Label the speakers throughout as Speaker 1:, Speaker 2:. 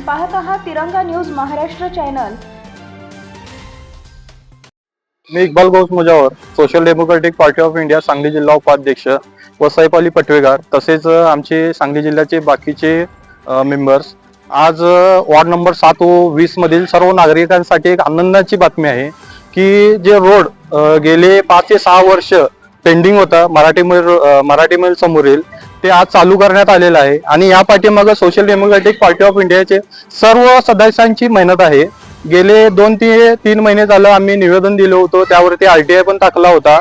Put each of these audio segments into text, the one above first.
Speaker 1: पाहत आहात Tiranga news Maharashtra channel.
Speaker 2: Me Iqbal Gaus Mujawar social democratic party of India Sangli जिल्हा उपाध्यक्ष व साईपाली अली पटवेगार तसेच आमचे सांगली जिल्ह्याचे बाकीचे मेंबर्स आज वॉर्ड नंबर सात व वीस मधील सर्व नागरिकांसाठी एक आनंदाची बातमी आहे की जे रोड गेले पाच ते सहा वर्ष पेंडिंग होता. मराठी मिल मराठी मिल समोरील ते आज चालू करण्यात आलेलं आहे. आणि या पाठीमागं सोशल डेमोक्रॅटिक पार्टी ऑफ इंडियाचे सर्व सदस्यांची मेहनत आहे. गेले दोन ते तीन महिने झालं आम्ही निवेदन दिलं होतं. त्यावरती आय टी आय पण टाकला होता.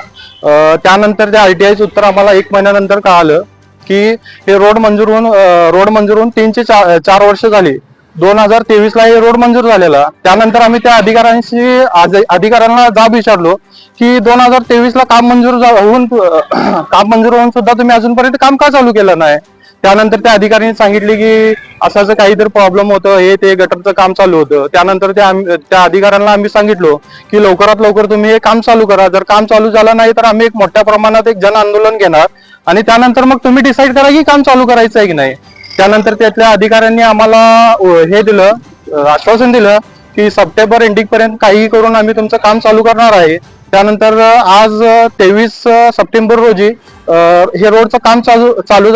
Speaker 2: त्यानंतर त्या आय टी आयचं उत्तर आम्हाला एक महिन्यानंतर कळालं की हे रोड मंजूर होऊन रोड मंजूर होऊन तीनशे चार चार वर्ष झाली. दोन हजार तेवीस ला हे रोड मंजूर झालेला. त्यानंतर आम्ही त्या अधिकाऱ्यांशी अधिकाऱ्यांना जाब विचारलो की दोन हजार तेवीस ला काम मंजूर होऊन काम मंजूर होऊन सुद्धा तुम्ही अजूनपर्यंत काम का चालू केलं नाही? त्यानंतर त्या अधिकाऱ्यांनी सांगितले की असं काहीतरी प्रॉब्लेम होतं हे ते गटरचं काम चालू होतं. त्यानंतर त्या त्या अधिकाऱ्यांना आम्ही सांगितलो की लवकरात लवकर तुम्ही हे काम चालू करा. जर काम चालू झालं नाही तर आम्ही एक मोठ्या प्रमाणात एक जन आंदोलन घेणार आणि त्यानंतर मग तुम्ही डिसाईड करा की काम चालू करायचं आहे की नाही. त्यानंतर त्यातल्या अधिकाऱ्यांनी आम्हाला हे दिलं आश्वासन दिलं की सप्टेंबर एंडिंग पर्यंत काही करून आम्ही तुमचं काम चालू करणार आहे. त्यानंतर आज तेवीस सप्टेंबर रोजी हे रोडचं काम चालू चालू